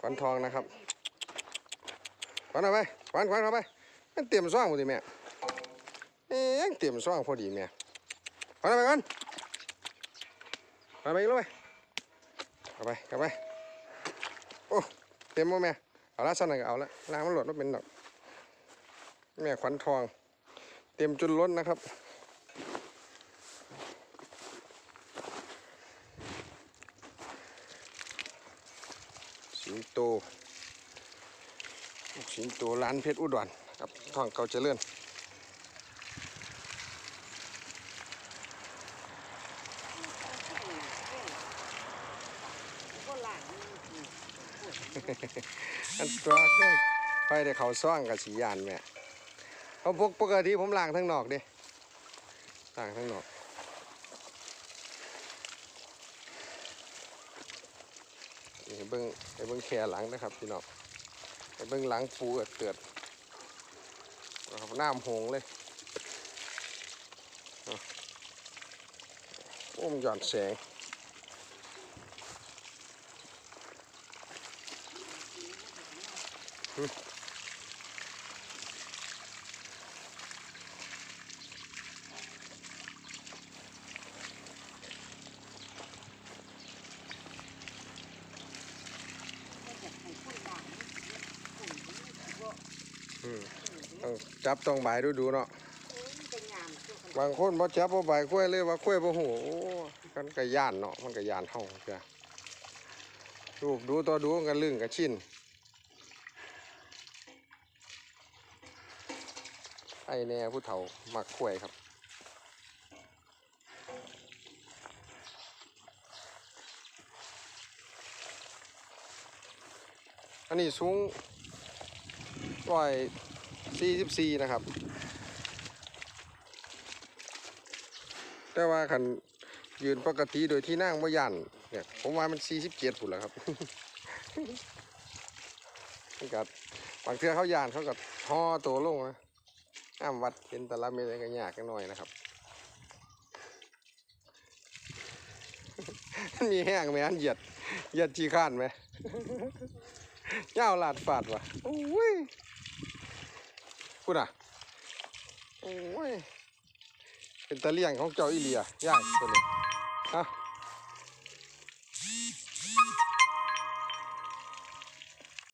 ขวัญทองนะครับขวัญเอาไปขวัญขวัญเอาไปมันเตรียมซ่องพอดีแม่เอ๊ะเตรียมซ่องพอดีแม่ขวัญเอาไปก่อนเอาไปอีกแล้วไปเอาไปเอาไปโอ้เตรียมบ่แม่เอาละสั้นหน่อยก็เอาละล้างมันหลดว่าเป็นดอกแม่ขวัญทอง เตรียมจนล้นนะครับ สิงโตลูกสิงโตร้านเพชรอุดรครับท่องเก่าเจริญก็หลังอันตัวเคยไปแต่เขาซ่องกับสียานแม่เพราะพวกปกติผมล้างทั้งนอกเดิล้างทั้งนอก ให้เบิ้งให้เบิ้งแค่หลังนะครับพี่น้องให้เบิ้งหลังปูเกิดเตือดนะครับน้ำหงเลยอาโอ้มหย่อนแสงอืม ต้องจับต้องบายดูดูๆเนาะเป็นงามตัวคนบางคนบ่จับบ่บายคุ้ยเลยว่าคุ้ยบ่หูโอ้มันก็ย่านเนาะมันก็ย่านเฮาเจ้ะดูดูต่อดูมันกันลึงกันชินไอ้แน่ผู้เฒ่ามักคุ้ยครับอันนี้สูง ร้อยสี่สิบสี่นะครับ แต่ว่าคันยืนปกติโดยที่นั่งบ่ยันเนี่ยผมว่ามันสี่สิบเจ็ดผุนแล้วครับมันกับบางเทือเขายานเขาก็ห่อตัวลงนะอ้ามวัดเห็นต่ละเม็ดก็ยากกันหน่อยนะครับมีแห้งไหมอันเหยียดเหยียดจีข้านไหมยาลาดฟาดว่ะโอ้ย พูดอะ โอ้ย เป็นตะเลี่ยงของเจ้าอีเลียย่ายตัวนี้ฮะ